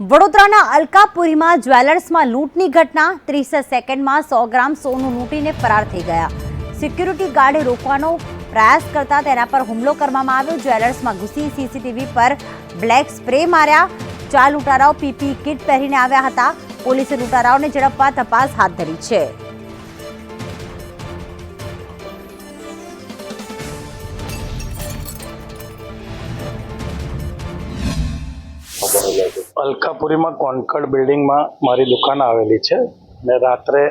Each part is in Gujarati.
વડોદરાના અલકાપુરીમાં જ્વેલર્સમાં લૂંટની ઘટના. ત્રીસ સેકન્ડમાં સો ગ્રામ સોનું લૂંટીને ફરાર થઈ ગયા. સિક્યુરિટી ગાર્ડે રોકવાનો પ્રયાસ કરતા તેના પર હુમલો કરવામાં આવ્યો. જ્વેલર્સમાં ઘૂસી સીસીટીવી પર બ્લેક સ્પ્રે માર્યા. ચાર લૂંટારાઓ પીપી કિટ પહેરીને આવ્યા હતા. પોલીસે લૂંટારાઓને ઝડપવા તપાસ હાથ ધરી છે. અલકાપુરીમાં કોન્કર્ડ બિલ્ડિંગમાં મારી દુકાન આવેલી છે. ને રાત્રે,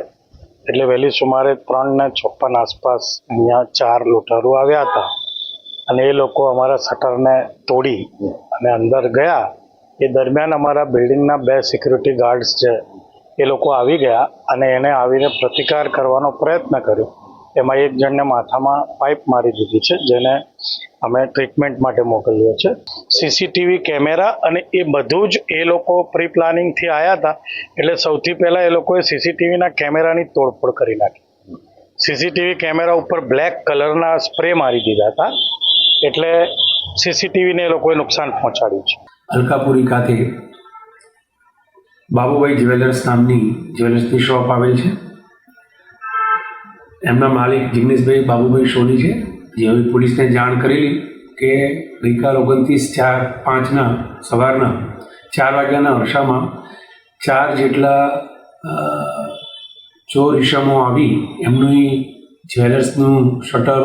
એટલે વહેલી સુમારે ત્રણ ને ચોપન આસપાસ અહીંયા ચાર લૂંટારૂ આવ્યા હતા. અને એ લોકો અમારા શટરને તોડી અને અંદર ગયા. એ દરમિયાન અમારા બિલ્ડિંગના બે સિક્યુરિટી ગાર્ડ્સ છે, એ લોકો આવી ગયા અને એને આવીને પ્રતિકાર કરવાનો પ્રયત્ન કર્યો. એમાં એક જણને માથામાં પાઇપ મારી દીધી છે, જેને અમે ટ્રીટમેન્ટ માટે મોકલ્યો છે સીસીટીવી કેમેરા અને એ બધું જ એ લોકો પ્રી પ્લાનિંગથી આવ્યા હતા, એટલે સૌથી પહેલાં એ લોકોએ સીસીટીવીના કેમેરાની તોડફોડ કરી નાખી. સીસીટીવી કેમેરા ઉપર બ્લેક કલરના સ્પ્રે મારી દીધા હતા, એટલે સીસીટીવીને એ લોકોએ નુકસાન પહોંચાડ્યું છે. અલકાપુરી ખાતે બાબુભાઈ જ્વેલર્સ નામની જ્વેલર્સની શોપ આવેલ છે. એમના માલિક જિગ્નેશભાઈ બાબુભાઈ સોની છે. જે હવે પોલીસને જાણ કરેલી કે ગઈકાલ ઓગણત્રીસ ચાર પાંચના સવારના ચાર વાગ્યાના અરસામાં ચાર જેટલા ચોર ઈસમો આવી એમનું જ્વેલર્સનું શટર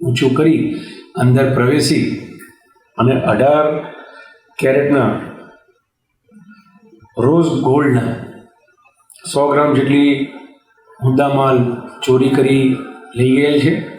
ઊંચું કરી અંદર પ્રવેશી અને અઢાર કેરેટના રોઝ ગોલ્ડના સો ગ્રામ જેટલી મુદ્દામાલ ચોરી કરી લઈ ગયેલ છે.